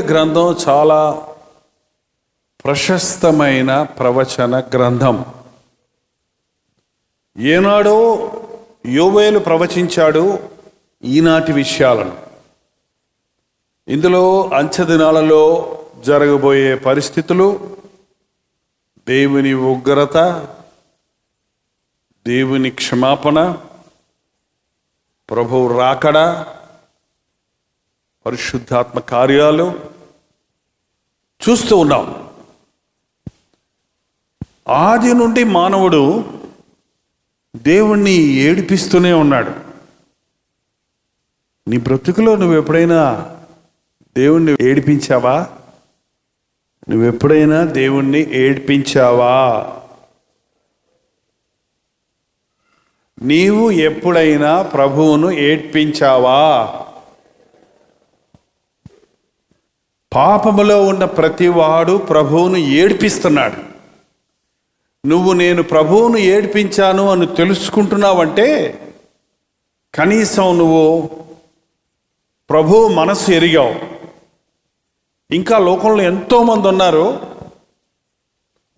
గ్రంథం చాలా ప్రశస్తమైన ప్రవచన గ్రంథం. ఏనాడో యోవేలు ప్రవచించాడు ఈనాటి విషయాలను. ఇందులో అంచెదినాలలో జరగబోయే పరిస్థితులు దేవుని ఉగ్రత దేవుని క్షమాపణ ప్రభు రాకడ పరిశుద్ధాత్మ కార్యాలు చూస్తూ ఉన్నాం. ఆది నుండి మానవుడు దేవుణ్ణి ఏడిపిస్తూనే ఉన్నాడు. నీ బ్రతుకులో నువ్వు ఎప్పుడైనా దేవుణ్ణి ఏడిపించావా? నువ్వు ఎప్పుడైనా దేవుణ్ణి ఏడ్పించావా? నీవు ఎప్పుడైనా ప్రభువును ఏడ్పించావా? పాపములో ఉన్న ప్రతివాడు ప్రభువును ఏడిపిస్తున్నాడు. నువ్వు నేను ప్రభువును ఏడిపించాను అని తెలుసుకుంటున్నావంటే కనీసం నువ్వు ప్రభువు మనసు ఎరిగావు. ఇంకా లోకంలో ఎంతోమంది ఉన్నారు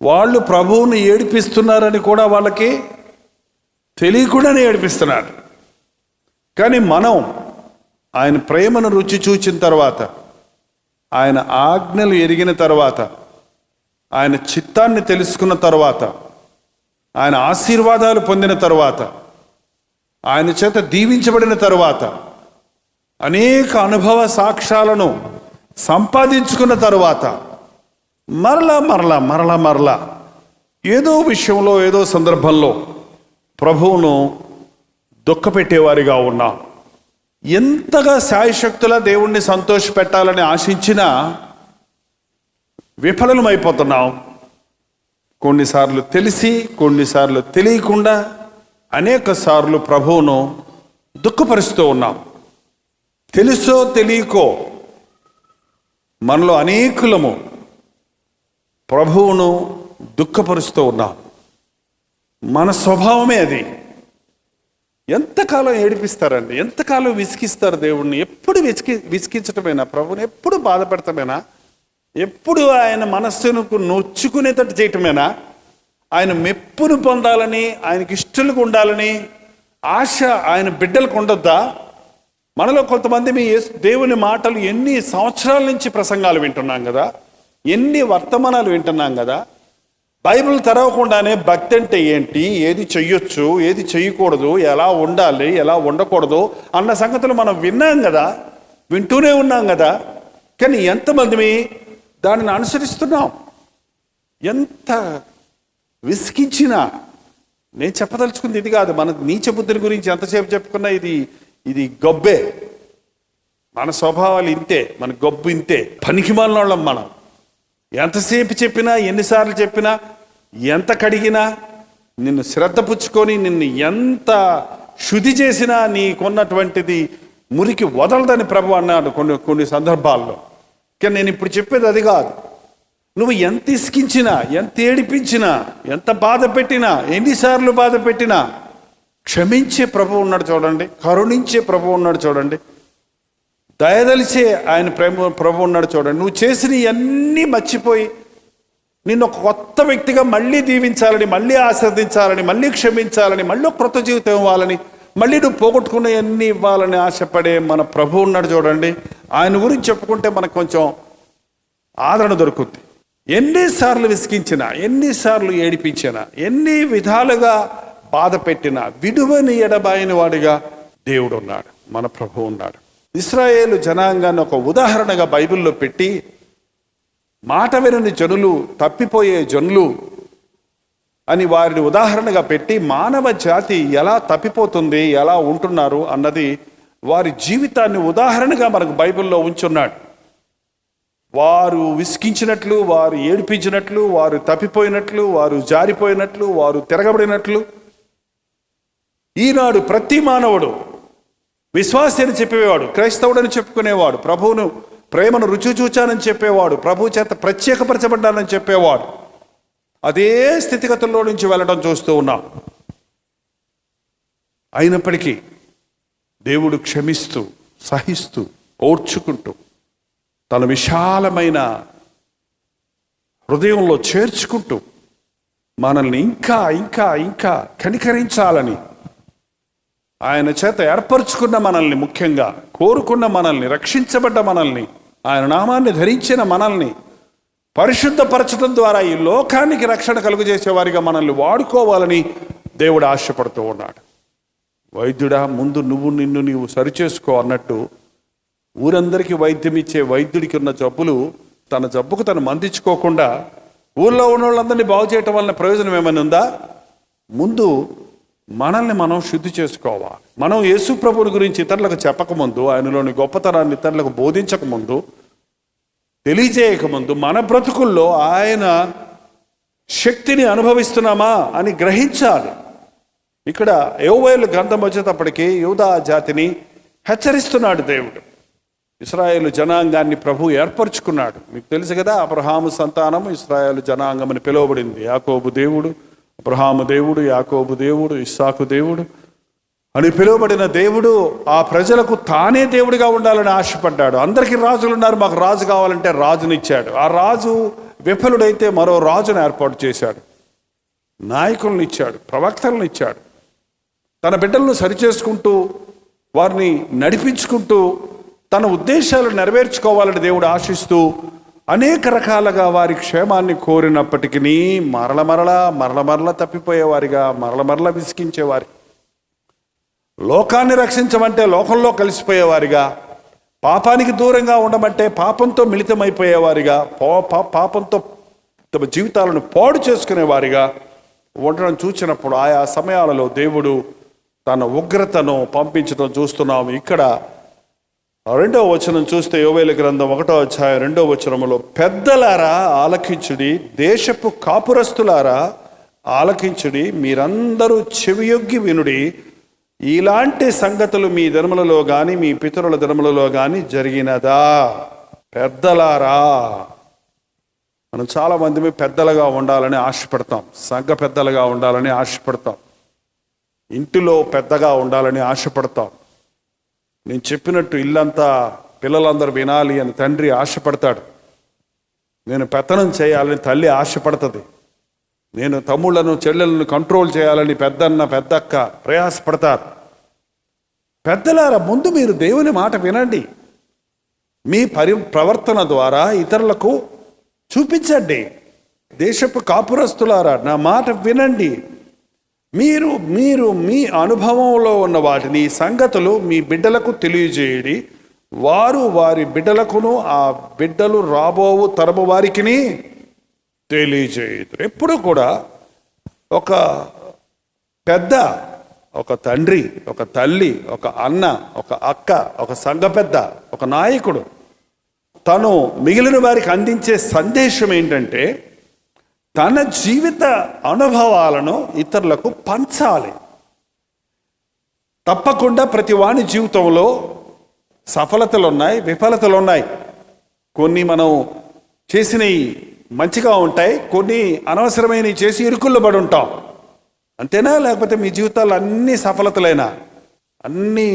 వాళ్ళు ప్రభువును ఏడిపిస్తున్నారని కూడా వాళ్ళకి తెలియకుండానే ఏడిపిస్తున్నారు. కానీ మనం ఆయన ప్రేమను రుచి చూచిన తర్వాత ఆయన ఆజ్ఞలు ఎరిగిన తర్వాత ఆయన చిత్తాన్ని తెలుసుకున్న తర్వాత ఆయన ఆశీర్వాదాలు పొందిన తర్వాత ఆయన చేత దీవించబడిన తర్వాత అనేక అనుభవ సాక్ష్యాలను సంపాదించుకున్న తర్వాత మరలా మరలా మరలా మరలా ఏదో విషయంలో ఏదో సందర్భంలో ప్రభువును దుఃఖపెట్టేవారిగా ఉన్నాం. ఎంతగా శాయశక్తుల దేవుణ్ణి సంతోష పెట్టాలని ఆశించినా విఫలమైపోతున్నాం. కొన్నిసార్లు తెలిసి కొన్నిసార్లు తెలియకుండా అనేక సార్లు ప్రభువును దుఃఖపరుస్తూ ఉన్నాం. తెలుసో తెలియకో మనలో అనేకులము ప్రభువును దుఃఖపరుస్తూ ఉన్నాం. మన స్వభావమే అది. ఎంతకాలం ఏడిపిస్తారండి? ఎంతకాలం విసికిస్తారు దేవుణ్ణి? ఎప్పుడు విసికి విసికించటమేనా ప్రభుని ఎప్పుడు బాధపెడతామేనా ఎప్పుడు ఆయన మనస్సును నొచ్చుకునేటట్టు చేయటమేనా? ఆయన మెప్పును పొందాలని ఆయనకి ఇష్టలకు ఉండాలని ఆశ ఆయన బిడ్డలకు ఉండొద్దా? మనలో కొంతమంది మీ దేవుని మాటలు ఎన్ని సంవత్సరాల నుంచి ప్రసంగాలు వింటున్నాం కదా? ఎన్ని వర్తమానాలు వింటున్నాం కదా? బైబిల్ తెరవకుండానే భక్తి అంటే ఏంటి? ఏది చెయ్యొచ్చు? ఏది చెయ్యకూడదు? ఎలా ఉండాలి? ఎలా ఉండకూడదు? అన్న సంగతులు మనం విన్నాం కదా? వింటూనే ఉన్నాం కదా? కానీ ఎంతమంది దానిని అనుసరిస్తున్నాం? ఎంత విసిగించినా? నేను చెప్పదలుచుకుంది ఇది కాదు. మన నీచ బుద్ధిని గురించి ఎంతసేపు చెప్పుకున్నా ఇది ఇది గొబ్బే. మన స్వభావాలు ఇంతే. మన గొబ్బు ఇంతే. పనికి వాళ్ళం మనం. ఎంతసేపు చెప్పినా ఎన్నిసార్లు చెప్పినా ఎంత కడిగినా నిన్ను శ్రద్ధ పుచ్చుకొని నిన్ను ఎంత శుద్ధి చేసినా నీకున్నటువంటిది మురికి వదలదని ప్రభు అన్నాడు కొన్ని కొన్ని సందర్భాల్లో. కానీ నేను ఇప్పుడు చెప్పేది అది కాదు. నువ్వు ఎంత ఇసికించినా ఎంత ఏడిపించినా ఎంత బాధ పెట్టినా ఎన్నిసార్లు బాధ పెట్టినా క్షమించే ప్రభు ఉన్నాడు చూడండి కరుణించే ప్రభు ఉన్నాడు చూడండి దయదలిచే ఆయన ప్రేమ ప్రభు ఉన్నాడు చూడండి. నువ్వు చేసిన ఇవన్నీ మర్చిపోయి నిన్ను ఒక కొత్త వ్యక్తిగా మళ్ళీ దీవించాలని మళ్ళీ ఆశ్రదించాలని మళ్ళీ క్షమించాలని మళ్ళీ ఒక జీవితం ఇవ్వాలని మళ్ళీ నువ్వు పోగొట్టుకునేవన్నీ ఇవ్వాలని ఆశపడే మన ప్రభు ఉన్నాడు చూడండి. ఆయన గురించి చెప్పుకుంటే మనకు కొంచెం ఆదరణ దొరుకుతుంది ఎన్నిసార్లు విసిగించినా ఎన్నిసార్లు ఏడిపించినా ఎన్ని విధాలుగా బాధ పెట్టినా విడువని ఎడబాయిన వాడిగా దేవుడు ఉన్నాడు మన ప్రభు ఉన్నాడు. ఇస్రాయేలు జనాంగాన్ని ఒక ఉదాహరణగా బైబిల్లో పెట్టి మాట వినని జనులు తప్పిపోయే జనులు అని వారిని ఉదాహరణగా పెట్టి మానవ జాతి ఎలా తప్పిపోతుంది ఎలా ఉంటున్నారు అన్నది వారి జీవితాన్ని ఉదాహరణగా మనకు బైబిల్లో ఉంచున్నాడు. వారు విసిగించినట్లు వారు ఏడిపించినట్లు వారు తప్పిపోయినట్లు వారు జారిపోయినట్లు వారు తిరగబడినట్లు ఈనాడు ప్రతి మానవుడు విశ్వాసి అని చెప్పేవాడు క్రైస్తవుడని చెప్పుకునేవాడు ప్రభువును ప్రేమను రుచి చూచానని చెప్పేవాడు ప్రభు చేత ప్రత్యేకపరచబడ్డానని చెప్పేవాడు. అదే స్థితిగతుల్లో నుంచి వెళ్ళడం చూస్తూ ఉన్నాం. అయినప్పటికీ దేవుడు క్షమిస్తూ సహిస్తూ ఓర్చుకుంటూ తన విశాలమైన హృదయంలో చేర్చుకుంటూ మనల్ని ఇంకా ఇంకా ఇంకా కనికరించాలని ఆయన చేత ఏర్పరచుకున్న మనల్ని ముఖ్యంగా కోరుకున్న మనల్ని రక్షించబడ్డ మనల్ని ఆయన నామాన్ని ధరించిన మనల్ని పరిశుద్ధపరచడం ద్వారా ఈ లోకానికి రక్షణ కలుగజేసేవారిగా మనల్ని వాడుకోవాలని దేవుడు ఆశపడుతూ ఉన్నాడు. వైద్యుడా ముందు నువ్వు నిన్ను నీవు సరిచేసుకో అన్నట్టు ఊరందరికీ వైద్యం ఇచ్చే వైద్యుడికి ఉన్న జబ్బులు తన జబ్బుకు తను మందించుకోకుండా ఊళ్ళో ఉన్న వాళ్ళందరినీ బాగు చేయటం వలన ప్రయోజనం ఏమైనా ఉందా? ముందు మనల్ని మనం శుద్ధి చేసుకోవాలి? మనం యేసు ప్రభువుని గురించి ఇతరులకు చెప్పకముందు ఆయనలోని గొప్పతనాన్ని ఇతరులకు బోధించకముందు తెలియజేయకముందు మన బ్రతుకుల్లో ఆయన శక్తిని అనుభవిస్తున్నామా అని గ్రహించాలి. ఇక్కడ యోవేలు గ్రంథం వచ్చేటప్పటికి యూదా జాతిని హెచ్చరిస్తున్నాడు దేవుడు. ఇస్రాయేల్ జనాంగాన్ని ప్రభు ఏర్పరచుకున్నాడు. మీకు తెలుసు కదా అబ్రహాము సంతానం ఇస్రాయేల్ జనాంగం అని పిలువబడింది. యాకోబు దేవుడు అబ్రహాము దేవుడు యాకోబు దేవుడు ఇస్సాకు దేవుడు అని పిలువబడిన దేవుడు ఆ ప్రజలకు తానే దేవుడిగా ఉండాలని ఆశపడ్డాడు. అందరికీ రాజులు ఉన్నారు. మాకు రాజు కావాలంటే రాజునిచ్చాడు ఆ రాజు విఫలుడైతే మరో రాజును ఏర్పాటు చేశాడు. నాయకులను ఇచ్చాడు. ప్రవక్తలను ఇచ్చాడు. తన బిడ్డలను సరిచేసుకుంటూ వారిని నడిపించుకుంటూ తన ఉద్దేశాలు నెరవేర్చుకోవాలని దేవుడు ఆశిస్తూ అనేక రకాలుగా వారి క్షేమాన్ని కోరినప్పటికీ మరల మరల మరల మరల తప్పిపోయేవారిగా మరల మరల విసిగించేవారి. లోకాన్ని రక్షించమంటే లోకంలో కలిసిపోయేవారిగా పాపానికి దూరంగా ఉండమంటే పాపంతో మిళితమైపోయేవారిగా పా- పా- పాపంతో తమ జీవితాలను పాడు చేసుకునేవారిగా ఉండడం చూసినప్పుడు ఆయా సమయాలలో దేవుడు తన ఉగ్రతను పంపించడం చూస్తున్నాము ఇక్కడ రెండవ వచనం చూస్తే యోవేల గ్రంథం ఒకటో అధ్యాయం రెండో వచనములో పెద్దలారా ఆలకించుడి దేశపు కాపురస్తులారా ఆలకించుడి మీరందరూ చెవియొగ్గి వినుడి. ఇలాంటి సంగతులు మీ ధర్మలలో కానీ మీ పితరుల ధర్మలలో కానీ జరిగినదా? పెద్దలారా. మనం చాలా మంది పెద్దలుగా ఉండాలని ఆశపడతాం. సంఘ పెద్దలుగా ఉండాలని ఆశపడతాం. ఇంటిలో పెద్దగా ఉండాలని ఆశపడతాం. నేను చెప్పినట్టు ఇల్లంతా పిల్లలందరూ వినాలి అని తండ్రి ఆశపడతాడు. నేను పెత్తనం చేయాలని తల్లి ఆశపడుతుంది. నేను తమ్ముళ్ళను చెల్లెలను కంట్రోల్ చేయాలని పెద్దన్న పెద్దక్క ప్రయాసపడతారు. పెద్దలారా ముందు మీరు దేవుని మాట వినండి. మీ పరి ప్రవర్తన ద్వారా ఇతరులకు చూపించండి. దేశపు కాపురస్తులారా నా మాట వినండి. మీరు మీరు మీ అనుభవంలో ఉన్న వాటిని సంగతులు మీ బిడ్డలకు తెలియజేయడి. వారు వారి బిడ్డలకును ఆ బిడ్డలు రాబోవు తరము వారికిని తెలియజేయదు ఎప్పుడు కూడా ఒక పెద్ద ఒక తండ్రి ఒక తల్లి ఒక అన్న ఒక అక్క ఒక సంఘ పెద్ద ఒక నాయకుడు తను మిగిలిన వారికి అందించే సందేశం ఏంటంటే తన జీవిత అనుభవాలను ఇతరులకు పంచాలి. తప్పకుండా ప్రతి వాని జీవితంలో సఫలతలు ఉన్నాయి విఫలతలు ఉన్నాయి కొన్ని మనం చేసినవి మంచిగా ఉంటాయి కొన్ని అనవసరమైనవి చేసి ఇరుకుల్లో పడి ఉంటాం అంతేనా? లేకపోతే మీ జీవితాలు అన్ని సఫలతలైనా? అన్నీ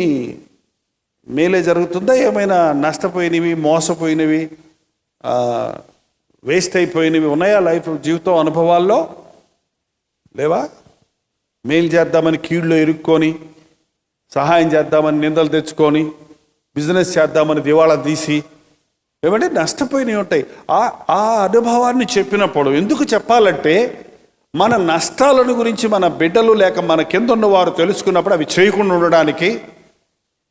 మేలే జరుగుతుందా? ఏమైనా నష్టపోయినవి మోసపోయినవి? వేస్ట్ అయిపోయినవి ఉన్నాయా లైఫ్ జీవితం అనుభవాల్లో? లేవా? మేలు చేద్దామని కీళ్ళు ఇరుక్కొని సహాయం చేద్దామని నిందలు తెచ్చుకొని బిజినెస్ చేద్దామని దివాళా తీసి ఏమంటే నష్టపోయినవి ఉంటాయి. ఆ ఆ అనుభవాన్ని చెప్పినప్పుడు ఎందుకు చెప్పాలంటే మన నష్టాలను గురించి మన బిడ్డలు లేక మన కింద ఉన్నవారు తెలుసుకున్నప్పుడు అవి చేయకుండా ఉండడానికి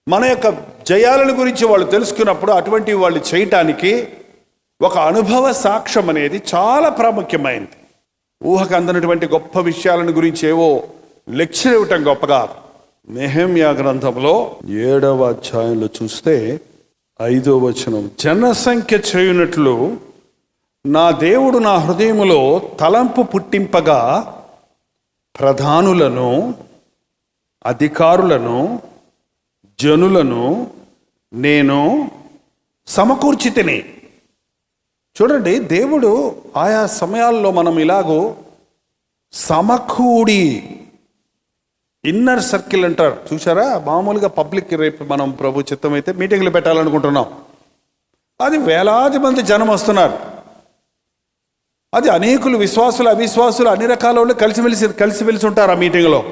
మన యొక్క జయాలను గురించి వాళ్ళు తెలుసుకున్నప్పుడు అటువంటి వాళ్ళు చేయటానికి ఒక అనుభవ సాక్ష్యం అనేది చాలా ప్రాముఖ్యమైనది. ఊహకు అందనటువంటి గొప్ప విషయాలను గురించి ఏవో లెక్చర్ ఇవ్వటం గొప్ప కాదు నెహమ్యా గ్రంథంలో ఏడవ అధ్యాయంలో చూస్తే ఐదో వచనం జనసంఖ్య చేయునట్లు నా దేవుడు నా హృదయములో తలంపు పుట్టింపగా ప్రధానులను అధికారులను జనులను నేను సమకూర్చి చూడండి దేవుడు ఆయా సమయాల్లో మనం ఇలాగూ సమకూడి ఇన్నర్ సర్కిల్ అంటారు. చూసారా మామూలుగా పబ్లిక్ రేపు మనం ప్రభు చిత్తం అయితే మీటింగ్లు పెట్టాలనుకుంటున్నాం. అది వేలాది మంది జనం వస్తున్నారు. అది అనేకులు విశ్వాసులు అవిశ్వాసులు అన్ని రకాల వాళ్ళు కలిసిమెలిసి కలిసిమెలిసి ఉంటారు ఆ మీటింగ్లో.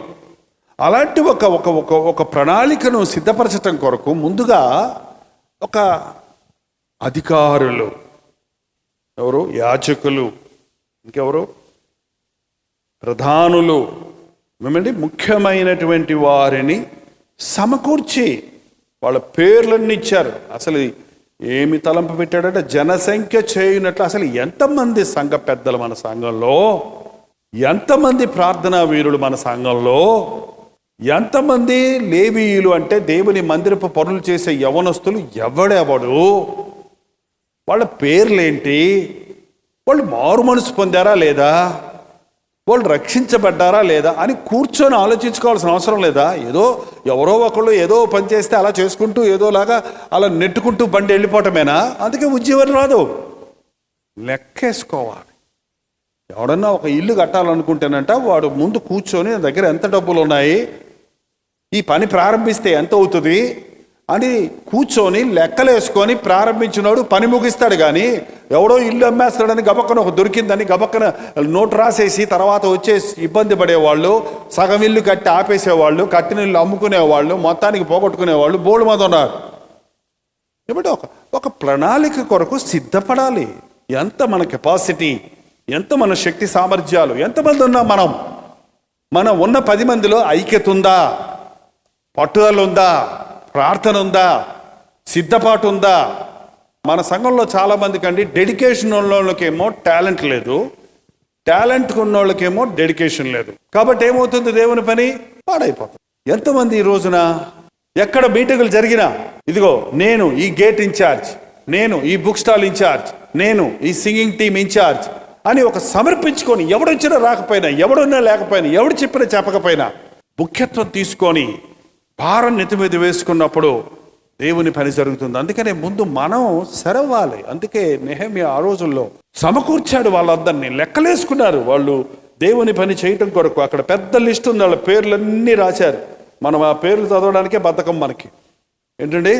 అలాంటి ఒక ఒక ఒక ఒక ప్రణాళికను సిద్ధపరచటం కొరకు ముందుగా ఒక అధికారులు ఎవరు? యాచకులు. ఇంకెవరు? ప్రధానులు. ఏమండి? ముఖ్యమైనటువంటి వారిని సమకూర్చి వాళ్ళ పేర్లన్నీ ఇచ్చారు. అసలు ఏమి తలంపు పెట్టాడంటే? జనసంఖ్య చేయనట్లు. అసలు ఎంతమంది సంఘ పెద్దలు మన సంఘంలో? ఎంతమంది ప్రార్థనా వీరులు మన సంఘంలో? ఎంతమంది లేవీయులు అంటే దేవుని మందిరపు పనులు చేసే యవనస్తులు ఎవడెవడు? వాళ్ళ పేర్లేంటి? వాళ్ళు మారు మనసు పొందారా లేదా? వాళ్ళు రక్షించబడ్డారా లేదా అని కూర్చొని ఆలోచించుకోవాల్సిన అవసరం లేదా? ఏదో ఎవరో ఒకళ్ళు ఏదో పని చేస్తే అలా చేసుకుంటూ ఏదోలాగా అలా నెట్టుకుంటూ బండి వెళ్ళిపోవటమేనా? అందుకే ఉద్యోగం రాదు. లెక్కేసుకోవాలి. ఎవడన్నా ఒక ఇల్లు కట్టాలనుకుంటేనంట వాడు ముందు కూర్చొని దగ్గర ఎంత డబ్బులు ఉన్నాయి ఈ పని ప్రారంభిస్తే ఎంత అవుతుంది? అని కూర్చొని లెక్కలేసుకొని ప్రారంభించినోడు పని ముగిస్తాడు కానీ ఎవడో ఇల్లు అమ్మేస్తాడని గబక్కన ఒక దొరికిందని గబక్కన నోటు రాసేసి తర్వాత వచ్చే ఇబ్బంది పడేవాళ్ళు సగం ఇల్లు కట్టి ఆపేసేవాళ్ళు కట్టిన ఇల్లు అమ్ముకునేవాళ్ళు మొత్తానికి పోగొట్టుకునేవాళ్ళు బోల్డ్ మంది ఉన్నారు. ఏమంటే ఒక ఒక ప్రణాళిక కొరకు సిద్ధపడాలి. ఎంత మన కెపాసిటీ ఎంత మన శక్తి సామర్థ్యాలు ఎంతమంది ఉన్నాం మనం మనం ఉన్న పది మందిలో ఐక్యత ఉందా? పట్టుదల ఉందా? ప్రార్థన ఉందా? సిద్ధపాటు ఉందా? మన సంఘంలో చాలామంది కండి అండి డెడికేషన్ ఉన్నోళ్ళకేమో టాలెంట్ లేదు. టాలెంట్ ఉన్నోళ్ళకేమో డెడికేషన్ లేదు. కాబట్టి ఏమవుతుంది దేవుని పని? పాడైపోతుంది. ఎంతమంది ఈ రోజున? ఎక్కడ మీటింగులు జరిగినా ఇదిగో నేను ఈ గేట్ ఇన్ఛార్జ్ నేను ఈ బుక్ స్టాల్ ఇన్ఛార్జ్ నేను ఈ సింగింగ్ టీమ్ ఇన్ఛార్జ్ అని ఒక సమర్పించుకొని ఎవడొచ్చినా రాకపోయినా ఎవడున్నా లేకపోయినా ఎవడు చెప్పినా చెప్పకపోయినా ముఖ్యత్వం తీసుకొని భారం నెత్తి మీద వేసుకున్నప్పుడు దేవుని పని జరుగుతుంది. అందుకనే ముందు మనం సెరవ్వాలి. అందుకే నెహమి ఆ రోజుల్లో సమకూర్చాడు వాళ్ళందరినీ లెక్కలేసుకున్నారు వాళ్ళు దేవుని పని చేయటం కొరకు. అక్కడ పెద్ద లిస్ట్ ఉంది వాళ్ళ పేర్లన్నీ రాశారు. మనం ఆ పేర్లు చదవడానికే బద్ధకం మనకి. ఏంటండి?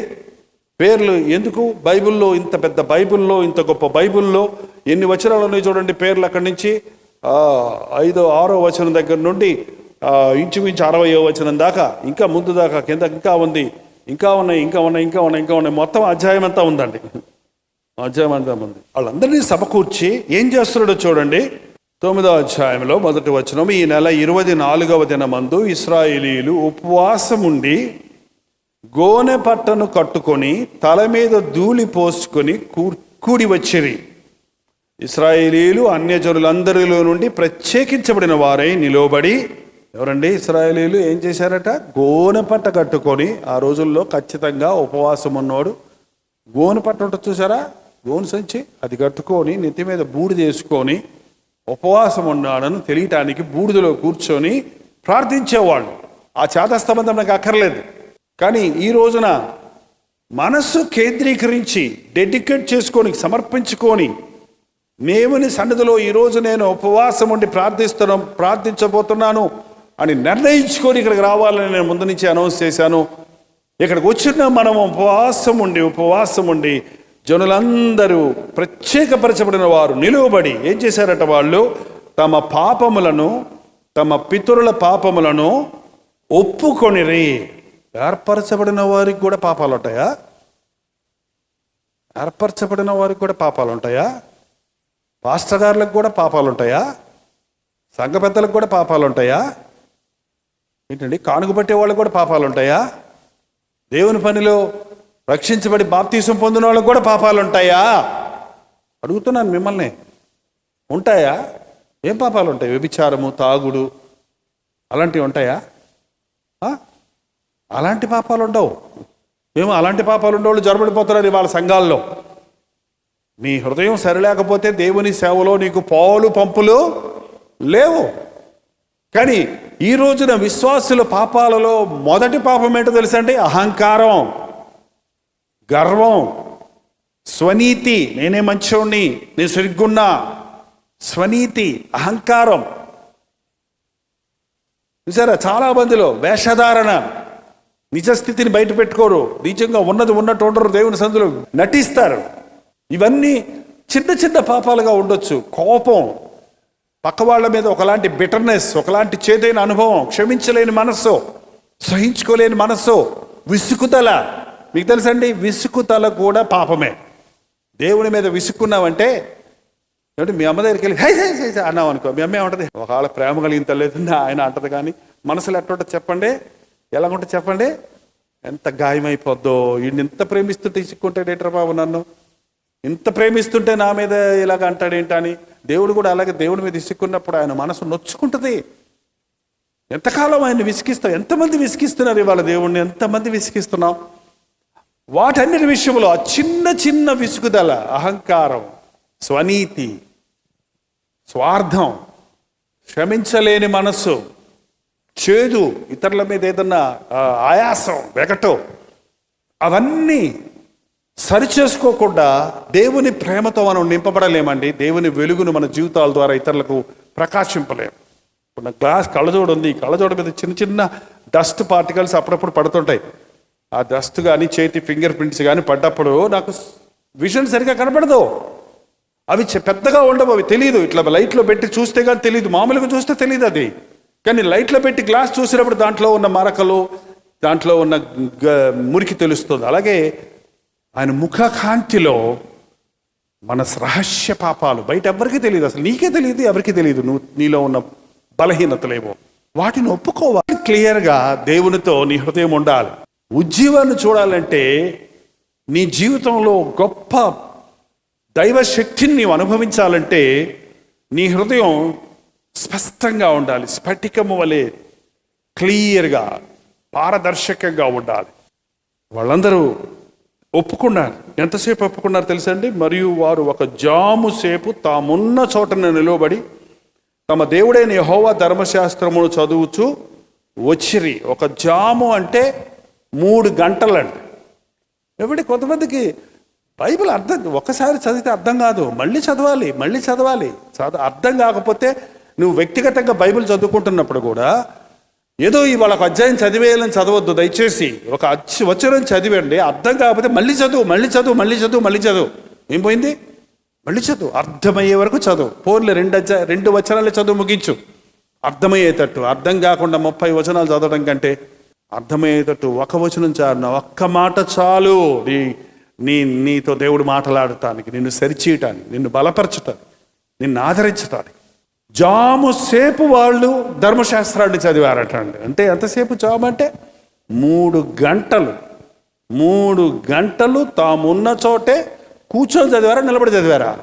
పేర్లు ఎందుకు? బైబిల్లో ఇంత పెద్ద బైబిల్లో ఇంత గొప్ప బైబిల్లో ఎన్ని వచనాలు ఉన్నాయి చూడండి పేర్లు అక్కడి నుంచి? ఐదో ఆరో వచనం దగ్గర నుండి ఇంచుమించు అరవై వచనం దాకా ఇంకా ముందు దాకా కింద ఇంకా ఉంది ఇంకా ఉన్నాయి ఇంకా ఉన్నాయి ఇంకా ఉన్నాయి ఇంకా ఉన్నాయి. మొత్తం అధ్యాయం అంతా ఉందండి. అధ్యాయం అంతా ఉంది. వాళ్ళందరినీ సమకూర్చి ఏం చేస్తున్నాడో చూడండి. తొమ్మిదో అధ్యాయంలో మొదటి వచనం ఈ నెల ఇరవై నాలుగవ దినమందు ఇస్రాయేలీలు ఉపవాసం ఉండి గోనె పట్టను కట్టుకొని తల మీద ధూళి పోసుకొని కూ- కూడి వచ్చిరి. ఇస్రాయేలీలు అన్యజనులందరిలో నుండి ప్రత్యేకించబడిన వారై నిలబడి ఎవరండి? ఇస్రాయలీలు ఏం చేశారట? గోనె పట్ట కట్టుకొని ఆ రోజుల్లో ఖచ్చితంగా ఉపవాసం ఉన్నాడు గోనె పట్ట ఉంటుంది చూసారా గోను సంచి అది కట్టుకొని నెత్తి మీద బూడిద వేసుకొని ఉపవాసం ఉన్నాడని తెలియటానికి బూడిదలో కూర్చొని ప్రార్థించేవాళ్ళు. ఆ చేతస్తబంధం నాకు అక్కర్లేదు. కానీ ఈ రోజున మనస్సు కేంద్రీకరించి డెడికేట్ చేసుకొని సమర్పించుకొని దేవుని సన్నిధిలో ఈరోజు నేను ఉపవాసం ఉండి ప్రార్థిస్తున్నాం ప్రార్థించబోతున్నాను. అని నిర్ణయించుకొని ఇక్కడికి రావాలని నేను ముందు నుంచి అనౌన్స్ చేశాను. ఇక్కడికి వచ్చిన మనం ఉపవాసం ఉండి ఉపవాసం ఉండి జనులందరూ ప్రత్యేకపరచబడిన వారు నిలువబడి ఏం చేశారట వాళ్ళు? తమ పాపములను తమ పితరుల పాపములను ఒప్పుకొనిరి. ఏర్పరచబడిన వారికి కూడా పాపాలు ఉంటాయా? ఏర్పరచబడిన వారికి కూడా పాపాలు ఉంటాయా? పాస్టర్ గారులకు కూడా పాపాలు ఉంటాయా? సంఘ పెద్దలకు కూడా పాపాలు ఉంటాయా? ఏంటండి? కానుక పట్టే వాళ్ళకు కూడా పాపాలు ఉంటాయా దేవుని పనిలో రక్షించబడి బాప్తీసం పొందిన వాళ్ళకు కూడా పాపాలు ఉంటాయా అడుగుతున్నాను మిమ్మల్ని. ఉంటాయా? ఏం పాపాలు ఉంటాయి వ్యభిచారము తాగుడు అలాంటివి ఉంటాయా? అలాంటి పాపాలు ఉండవు ఏమో అలాంటి పాపాలు ఉండేవాళ్ళు జరబడిపోతున్నారు ఇవాళ సంఘాల్లో. నీ హృదయం సరిలేకపోతే దేవుని సేవలో నీకు పాలు పంపులు లేవు. కానీ ఈ రోజున విశ్వాసుల పాపాలలో మొదటి పాపం ఏంటో తెలుసండి? అహంకారం గర్వం స్వనీతి. నేనే మంచోణ్ణి నేను సరిగ్గున్నా స్వనీతి అహంకారం. చూసారా? చాలా మందిలో వేషధారణ నిజస్థితిని బయట పెట్టుకోరు. నిజంగా ఉన్నది ఉన్నట్టు ఉండరు. దేవుని సందులో నటిస్తారు. ఇవన్నీ చిన్న చిన్న పాపాలుగా ఉండొచ్చు. కోపం పక్క వాళ్ళ మీద ఒకలాంటి బిటర్నెస్ ఒకలాంటి చేదైన అనుభవం క్షమించలేని మనస్సు సహించుకోలేని మనస్సు విసుకుతల. మీకు తెలుసండి విసుకుతల కూడా పాపమే. దేవుని మీద విసుక్కున్నామంటే ఏమంటే మీ అమ్మ దగ్గరికి వెళ్ళి హై హై అన్నాం అన్నావు అనుకో. మీ అమ్మ ఏమంటది? ఒకవేళ ప్రేమ కలిగిన తల్లిదండ్రులు ఆయన అంటది కానీ మనసులో ఎట్టుంటే చెప్పండి? ఎలా ఉంటే చెప్పండి? ఎంత గాయమైపోద్దో ఈయన ఇంత ప్రేమిస్తుంటే ఇసుక్కుంటాడేట్రా బాబు నన్ను? ఇంత ప్రేమిస్తుంటే నా మీద ఇలాగ అంటాడేంటని? దేవుడు కూడా అలాగే దేవుడి మీద విసుక్కున్నప్పుడు ఆయన మనసు నొచ్చుకుంటుంది. ఎంతకాలం ఆయన విసిగిస్తాం ఎంతమంది విసిగిస్తున్నారు ఇవాళ దేవుణ్ణి? ఎంతమంది విసిగిస్తున్నాం? వాటన్నిటి విషయంలో ఆ చిన్న చిన్న విసుగుదల అహంకారం స్వనీతి స్వార్థం క్షమించలేని మనస్సు చేదు ఇతరుల మీద ఏదన్నా ఆయాసం వెగటం అవన్నీ సరిచేసుకోకుండా దేవుని ప్రేమతో మనం నింపబడలేమండి. దేవుని వెలుగును మన జీవితాల ద్వారా ఇతరులకు ప్రకాశింపలేము ఇప్పుడు గ్లాస్ కళ్ళజోడు ఉంది. ఈ కళ్ళజోడు మీద చిన్న చిన్న డస్ట్ పార్టికల్స్ అప్పుడప్పుడు పడుతుంటాయి. ఆ డస్ట్ కానీ చేతి ఫింగర్ ప్రింట్స్ కానీ పడ్డప్పుడు నాకు విజన్ సరిగా కనపడదు. అవి పెద్దగా ఉండవు. అవి తెలియదు ఇట్లా లైట్లో పెట్టి చూస్తే కానీ తెలియదు మామూలుగా చూస్తే తెలియదు అది. కానీ లైట్లో పెట్టి గ్లాస్ చూసినప్పుడు దాంట్లో ఉన్న మరకలు దాంట్లో ఉన్న గ- మురికి తెలుస్తుంది. అలాగే ఆయన ముఖకాంతిలో మన రహస్య పాపాలు బయట ఎవరికి తెలియదు. అసలు నీకే తెలియదు ఎవరికి తెలియదు. నువ్వు నీలో ఉన్న బలహీనతలేమో వాటిని ఒప్పుకోవాలి. క్లియర్గా దేవునితో నీ హృదయం ఉండాలి. ఉజ్జీవాన్ని చూడాలంటే నీ జీవితంలో గొప్ప దైవ శక్తిని నీవు అనుభవించాలంటే నీ హృదయం స్పష్టంగా ఉండాలి. స్ఫటికము వలె క్లియర్గా పారదర్శకంగా ఉండాలి. వాళ్ళందరూ ఒప్పుకున్నారు. ఎంతసేపు ఒప్పుకున్నారు తెలుసండి? మరియు వారు ఒక జాము సేపు తామున్న చోటన నిలవబడి తమ దేవుడైన యహోవా ధర్మశాస్త్రమును చదువుచు వచ్చిరి. ఒక జాము అంటే మూడు గంటలండి. ఎవరి కొంతమందికి బైబిల్ అర్థం ఒకసారి చదివితే అర్థం కాదు. మళ్ళీ చదవాలి మళ్ళీ చదవాలి. చదవ అర్థం కాకపోతే నువ్వు వ్యక్తిగతంగా బైబిల్ చదువుకుంటున్నప్పుడు కూడా ఏదో ఇవాళ ఒక అధ్యాయం చదివేయాలని చదవద్దు దయచేసి. ఒక అచ్చి వచ్చరం చదివండి అర్థం కాకపోతే మళ్ళీ చదువు మళ్ళీ చదువు మళ్ళీ చదువు మళ్ళీ చదువు. ఏం పోయింది? మళ్ళీ చదువు. అర్థమయ్యే వరకు చదువు. పోర్లే రెండు అధ్యాయ రెండు వచనాలు చదువు ముగించు. అర్థమయ్యేటట్టు. అర్థం కాకుండా ముప్పై వచనాలు చదవడం కంటే అర్థమయ్యేటట్టు. ఒక వచనం చాలు ఒక్క మాట చాలు. నీ నీ నీతో దేవుడు మాట్లాడటానికి నిన్ను సరిచేయటానికి నిన్ను బలపరచటానికి నిన్ను ఆదరించటానికి. జాము సేపు వాళ్ళు ధర్మశాస్త్రాన్ని చదివారట అండి అంటే ఎంతసేపు జాము అంటే? మూడు గంటలు. మూడు గంటలు తామున్న చోటే కూర్చొని చదివారా నిలబడి చదివారా?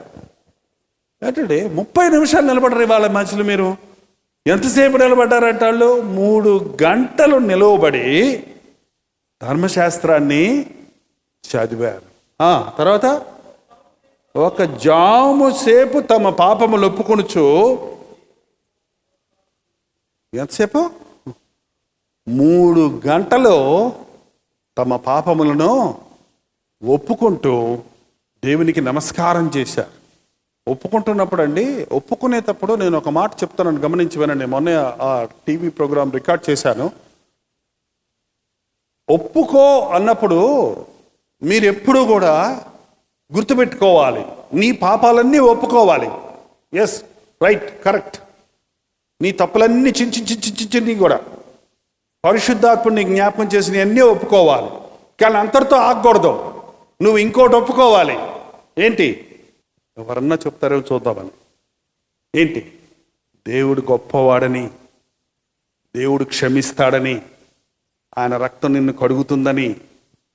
ఏంటండి ముప్పై నిమిషాలు నిలబడరు ఇవాళ మనుషులు మీరు. ఎంతసేపు నిలబడ్డారంట వాళ్ళు? మూడు గంటలు నిలవబడి ధర్మశాస్త్రాన్ని చదివారు. తర్వాత ఒక జాము సేపు తమ పాపములు ఒప్పుకొనుచు ఎంతసేపు? మూడు గంటలు తమ పాపములను ఒప్పుకుంటూ దేవునికి నమస్కారం చేశారు ఒప్పుకుంటున్నప్పుడు అండి ఒప్పుకునేటప్పుడు నేను ఒక మాట చెప్తానని గమనించి వినండి. మొన్న ఆ టీవీ ప్రోగ్రాం రికార్డ్ చేశాను. ఒప్పుకో అన్నప్పుడు మీరు ఎప్పుడూ కూడా గుర్తుపెట్టుకోవాలి. నీ పాపాలన్నీ ఒప్పుకోవాలి. ఎస్ రైట్ కరెక్ట్ నీ తప్పులన్నీ చించి చించి చించి కూడా. పరిశుద్ధాత్ముడు నీకు జ్ఞాపకం చేసిన అన్నీ ఒప్పుకోవాలి. కానీ అంతటితో ఆగకూడదు. నువ్వు ఇంకోటి ఒప్పుకోవాలి. ఏంటి? ఎవరన్నా చెప్తారేమో చూద్దామని. ఏంటి? దేవుడు గొప్పవాడని దేవుడు క్షమిస్తాడని ఆయన రక్తం నిన్ను కడుగుతుందని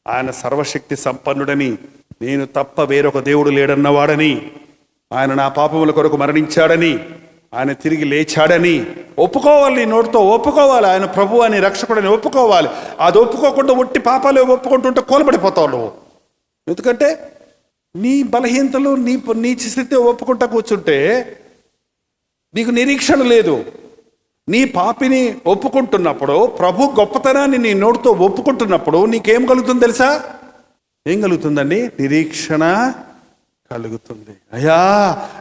ఆయన సర్వశక్తి సంపన్నుడని నేను తప్ప వేరొక దేవుడు లేడన్నవాడని ఆయన నా పాపముల కొరకు మరణించాడని ఆయన తిరిగి లేచాడని ఒప్పుకోవాలి నీ నోటితో ఒప్పుకోవాలి. ఆయన ప్రభు అని రక్షకుడని ఒప్పుకోవాలి. అది ఒప్పుకోకుండా ఒట్టి పాపాలు ఒప్పుకుంటుంటే కోలబడిపోతావు నువ్వు. ఎందుకంటే నీ బలహీనతలు నీ నీ స్థితి ఒప్పుకుంటా కూర్చుంటే నీకు నిరీక్షణ లేదు. నీ పాపిని ఒప్పుకుంటున్నప్పుడు ప్రభు గొప్పతనాన్ని నీ నోటితో ఒప్పుకుంటున్నప్పుడు నీకేం కలుగుతుంది తెలుసా? ఏం కలుగుతుందండి? నిరీక్షణ కలుగుతుంది. అయ్యా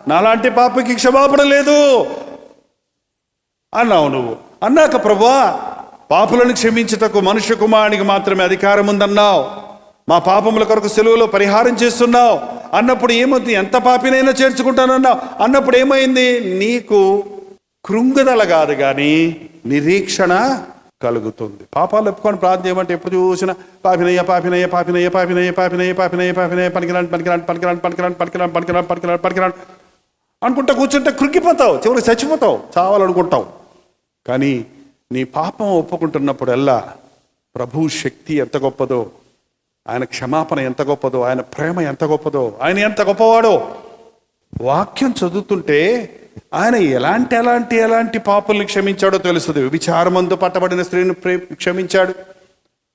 నాలాంటి పాపకి క్షమాపణ లేదు. అన్నావు నువ్వు. అన్నాక ప్రభా పాపులను క్షమించుటకు మనుష్య కుమారునికి మాత్రమే అధికారం ఉందన్నావు. మా పాపముల కొరకు సెలువులో పరిహారం చేస్తున్నావు. అన్నప్పుడు ఏమవుతుంది ఎంత పాపినైనా చేర్చుకుంటానన్నావు. అన్నప్పుడు ఏమైంది? నీకు కృంగుదల కాదు కానీ నిరీక్షణ కలుగుతుంది. పాపాలు ఒప్పుకొని ప్రార్థన చేయమంటే ఎప్పుడు చూసినా పాపినయ్య పాపినయ్య పాపినయ్య పాపినయ్య పాపినయ్య పాపినయ్య పాపినయ్య పనికిరాని పనికిరాని పనికిరాని పనికిరాని పనికిరాని పనికిరాని పనికిరాని పనికిరాని అనుకుంటా కూర్చుంటే కృంగిపోతావు చివరికి చచ్చిపోతావు చావాలనుకుంటావు. కానీ నీ పాపం ఒప్పుకుంటున్నప్పుడల్లా ప్రభు శక్తి ఎంత గొప్పదో ఆయన క్షమాపణ ఎంత గొప్పదో ఆయన ప్రేమ ఎంత గొప్పదో ఆయన ఎంత గొప్పవాడో వాక్యం చదువుతుంటే ఆయన ఎలాంటి ఎలాంటి ఎలాంటి పాపుల్ని క్షమించాడో తెలుస్తుంది. విచారమందు పట్టబడిన స్త్రీని ప్రే క్షమించాడు.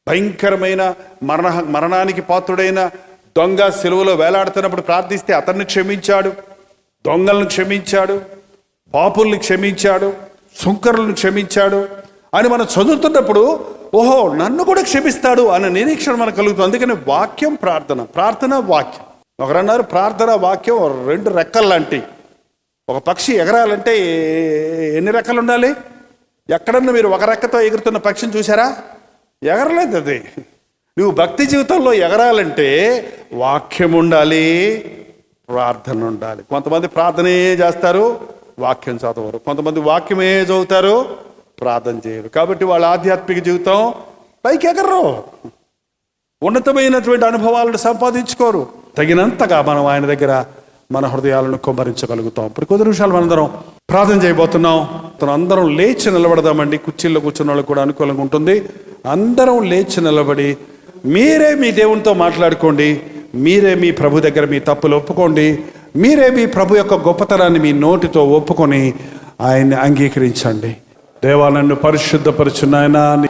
భయంకరమైన మరణ మరణానికి పాత్రుడైన దొంగ సెలవులో వేలాడుతున్నప్పుడు ప్రార్థిస్తే అతన్ని క్షమించాడు దొంగలను క్షమించాడు పాపుల్ని క్షమించాడు సుంకరులను క్షమించాడు అని మనం చదువుతున్నప్పుడు ఓహో నన్ను కూడా క్షమిస్తాడు అనే నిరీక్షణ మనకు కలుగుతుంది. అందుకని వాక్యం ప్రార్థన ప్రార్థన వాక్యం. ఒకరన్నారు ప్రార్థన వాక్యం రెండు రెక్కలు ఒక పక్షి ఎగరాలంటే ఎన్ని రెక్కలు ఉండాలి? ఎక్కడన్నా మీరు ఒక రెక్కతో ఎగురుతున్న పక్షిని చూసారా ఎగరలేదు అది. నువ్వు భక్తి జీవితంలో ఎగరాలంటే వాక్యం ఉండాలి ప్రార్థన ఉండాలి. కొంతమంది ప్రార్థనే చేస్తారు వాక్యం చదవరు. కొంతమంది వాక్యమే చదువుతారు ప్రార్థన చేయరు. కాబట్టి వాళ్ళ ఆధ్యాత్మిక జీవితం పైకి ఎగరరు. ఉన్నతమైనటువంటి అనుభవాలను సంపాదించుకోరు. తగినంతగా మనం ఆయన దగ్గర మన హృదయాలను కుమ్మరించగలుగుతాం ఇప్పుడు కొద్ది నిమిషాలు మనందరం ప్రార్థన చేయబోతున్నాం. తను అందరం లేచి నిలబడదామండి. కుర్చీల్లో కూర్చున్న వాళ్ళకి కూడా అనుకూలంగా ఉంటుంది. అందరం లేచి నిలబడి మీరే మీ దేవునితో మాట్లాడుకోండి. మీరే మీ ప్రభు దగ్గర మీ తప్పులు ఒప్పుకోండి. మీరే మీ ప్రభు యొక్క గొప్పతనాన్ని మీ నోటితో ఒప్పుకొని ఆయన్ని అంగీకరించండి. దేవా నన్ను పరిశుద్ధపరచు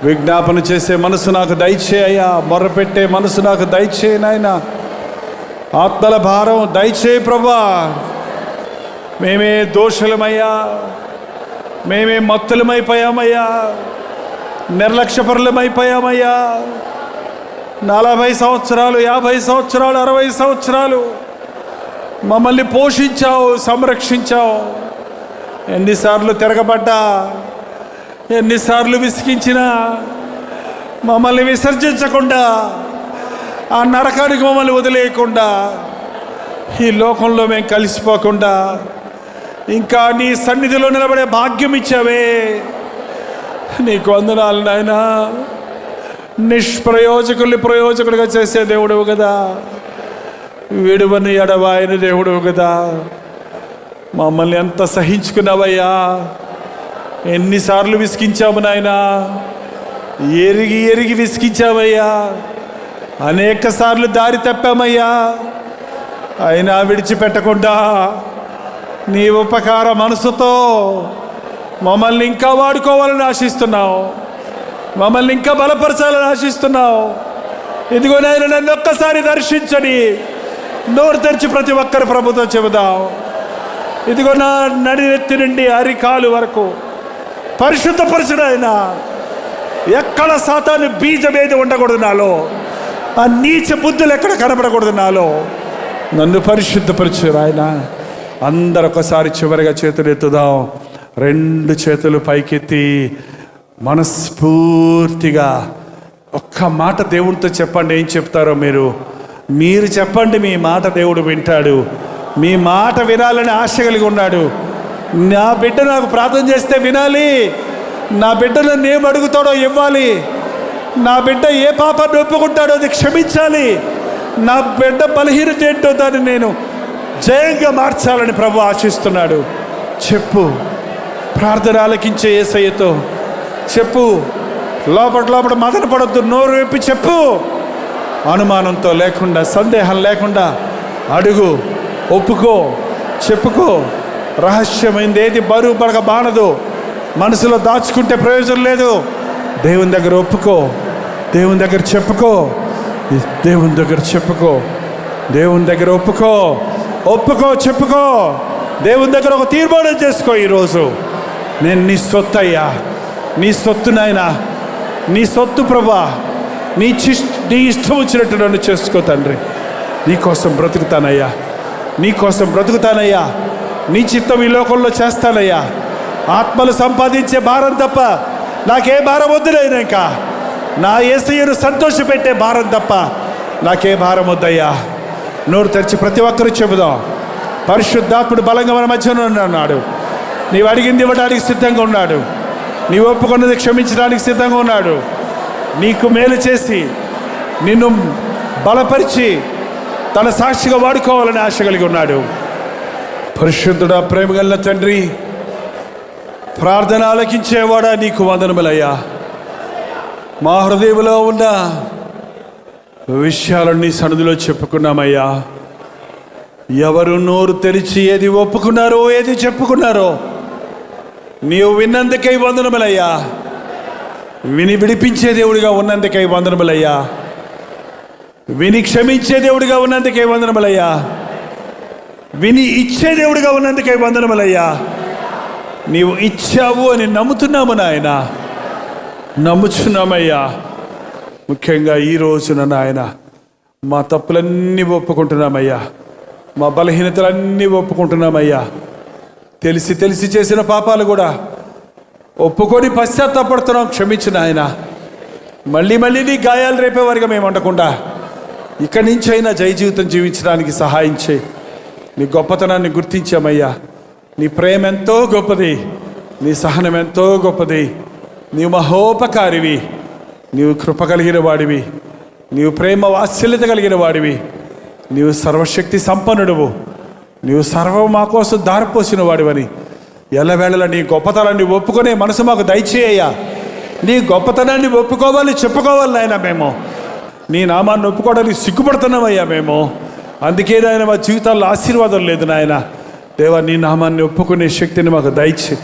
విజ్ఞాపన చేసే మనసు నాకు దయచేయ మొర్రపెట్టే మనసు నాకు దయచేయనాయనా ఆత్మల భారం దయచేయి ప్రభా. మేమే దోషులమయ్యా. మేమే మత్తులమైపోయామయ్యా. నిర్లక్ష్యపరులమైపోయామయ్యా. నలభై సంవత్సరాలు యాభై సంవత్సరాలు అరవై సంవత్సరాలు మమ్మల్ని పోషించావు సంరక్షించావు. ఎన్నిసార్లు తిరగబడ్డా ఎన్నిసార్లు విసిగించినా మమ్మల్ని విసర్జించకుండా ఆ నరకానికి మమ్మల్ని వదిలేయకుండా ఈ లోకంలో మేము కలిసిపోకుండా ఇంకా నీ సన్నిధిలో నిలబడే భాగ్యం ఇచ్చావే. నీకు వందనాలు నాయనా. నిష్ప్రయోజకుల్ని ప్రయోజకుడిగా చేసే దేవుడవు కదా. విడువని ఎడవాయని దేవుడవు కదా. మమ్మల్ని ఎంత సహించుకున్నావయ్యా. ఎన్నిసార్లు విసిగించాము నాయనా. ఎరిగి ఎరిగి విసిగించావయ్యా. అనేక సార్లు దారి తప్పామయ్యా. అయినా విడిచిపెట్టకుండా నీ ఉపకార మనసుతో మమ్మల్ని ఇంకా వాడుకోవాలని ఆశిస్తున్నావు. మమ్మల్ని ఇంకా బలపరచాలని ఆశిస్తున్నావు. ఇదిగో నేను నన్ను ఒక్కసారి దర్శించని నోరు తెరిచి ప్రతి ఒక్కరు ప్రభుతో చెబుదాం. ఇదిగో నా నడినెత్తి నుండి అరికాలు వరకు పరిశుద్ధపరచుడు ఎక్కడ సాతాను బీజమేది ఉండకూడదు నాలో. ఆ నీచ బుద్ధులు ఎక్కడ కనబడకూడదు నాలో? నన్ను పరిశుద్ధపరచు ఆయన. అందరు ఒకసారి చివరిగా చేతులు ఎత్తుదాం. రెండు చేతులు పైకెత్తి మనస్ఫూర్తిగా ఒక్క మాట దేవుడితో చెప్పండి ఏం చెప్తారో మీరు? మీరు చెప్పండి మీ మాట దేవుడు వింటాడు. మీ మాట వినాలని ఆశ కలిగి ఉన్నాడు. నా బిడ్డ నాకు ప్రార్థన చేస్తే వినాలి. నా బిడ్డను నేను ఏం అడుగుతాడో ఇవ్వాలి. నా బిడ్డ ఏ పాపాన్ని ఒప్పుకుంటాడో అది క్షమించాలి. నా బిడ్డ బలహీనత ఏంటో దాన్ని నేను జయంగా మార్చాలని ప్రభు ఆశిస్తున్నాడు. చెప్పు. ప్రార్థన ఆలకించే ఏసయ్యతో చెప్పు. లోపల లోపల మదన పడొద్దు నోరు విప్పి చెప్పు. అనుమానంతో లేకుండా సందేహం లేకుండా అడుగు ఒప్పుకో చెప్పుకో. రహస్యమైంది ఏది? బరువు పడక బానదు. మనసులో దాచుకుంటే ప్రయోజనం లేదు. దేవుని దగ్గర ఒప్పుకో. దేవుని దగ్గర చెప్పుకో. దేవుని దగ్గర చెప్పుకో. దేవుని దగ్గర ఒప్పుకో. ఒప్పుకో చెప్పుకో. దేవుని దగ్గర ఒక తీర్మానం చేసుకో ఈరోజు. నేను నీ సొత్తు అయ్యా నీ సొత్తు నాయనా. నీ సొత్తు ప్రభా. నీ చిష్ నీ ఇష్టం వచ్చినట్టు నన్ను చేసుకో తండ్రి. నీకోసం బ్రతుకుతానయ్యా. నీకోసం బ్రతుకుతానయ్యా. నీ చిత్తం ఈ లోకంలో చేస్తానయ్యా. ఆత్మలు సంపాదించే భారం తప్ప నాకే భారం వద్దులేను ఇంకా నా ఏసయ్యను సంతోషపెట్టే భారం తప్ప నాకే భారం వద్దయ్యా. నోరు తెరిచి ప్రతి ఒక్కరు చెబుదాం. పరిశుద్ధాత్ముడు బలంగా మన మధ్యన ఉన్నాడు. నీవు అడిగింది ఇవ్వడానికి సిద్ధంగా ఉన్నాడు. నీవు ఒప్పుకున్నది క్షమించడానికి సిద్ధంగా ఉన్నాడు. నీకు మేలు చేసి నిన్ను బలపరిచి తన సాక్షిగా వాడుకోవాలని ఆశ కలిగి ఉన్నాడు. పరిశుద్ధుడా ప్రేమగల్ల తండ్రి ప్రార్థన ఆలకించేవాడా నీకు వందనములయ్యా. మా హృదయంలో ఉన్న విషయాలన్నీ సన్నిధిలో చెప్పుకున్నామయ్యా. ఎవరు నోరు తెరిచి ఏది ఒప్పుకున్నారో ఏది చెప్పుకున్నారో నీవు విన్నందుకై వందనములయ్యా. విని విడిపించే దేవుడిగా ఉన్నందుకై వందనములయ్యా. విని క్షమించే దేవుడిగా ఉన్నందుకై వందనములయ్యా. విని ఇచ్చే దేవుడిగా ఉన్నందుకై వందనములయ్యా. నీవు ఇచ్చావు అని నమ్ముతున్నాము నాయన. నమ్ముచున్నామయ్యా. ముఖ్యంగా ఈ రోజున నాయన మా తప్పులన్నీ ఒప్పుకుంటున్నామయ్యా. మా బలహీనతలన్నీ ఒప్పుకుంటున్నామయ్యా. తెలిసి తెలిసి చేసిన పాపాలు కూడా ఒప్పుకొని పశ్చాత్తాపడుతున్నాం. క్షమించిన ఆయన మళ్ళీ మళ్ళీ నీ గాయాలు రేపే వరకు మేము ఉండకుండా ఇక్కడి నుంచి అయినా జయ జీవితం జీవించడానికి సహాయం చేయి. నీ గొప్పతనాన్ని గుర్తించామయ్యా. నీ ప్రేమ ఎంతో గొప్పది. నీ సహనం ఎంతో గొప్పది. నీవు మహోపకారివి. నీవు కృప కలిగిన వాడివి. నీవు ప్రేమ వాత్సల్యత కలిగిన వాడివి. నీవు సర్వశక్తి సంపన్నుడువు. నీవు సర్వం మా కోసం దారిపోసిన వాడివని. ఎల్లవేళలా నీ గొప్పతనాన్ని ఒప్పుకునే మనసు మాకు దయచేయ్యా. నీ గొప్పతనాన్ని ఒప్పుకోవాలి చెప్పుకోవాలి నాయన మేము. నీ నామాన్ని ఒప్పుకోవడానికి సిగ్గుపడుతున్నామయ్యా మేము. అందుకే నాయన మా జీవితాల్లో ఆశీర్వాదం లేదు నాయన. దేవా నీ నామాన్ని ఒప్పుకునే శక్తిని మాకు దయచే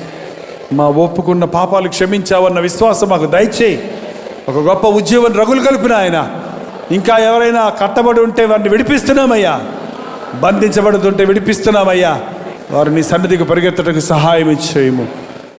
మా ఒప్పుకున్న పాపాలు క్షమించావన్న విశ్వాసం మాకు దయచేయి. ఒక గొప్ప ఉద్యోగం రగులు కలిపిన ఆయన. ఇంకా ఎవరైనా కట్టబడి ఉంటే వారిని విడిపిస్తున్నామయ్యా. బంధించబడుతుంటే విడిపిస్తున్నామయ్యా. వారిని సన్నిధికి పరిగెత్తడానికి సహాయం ఇచ్చేయము.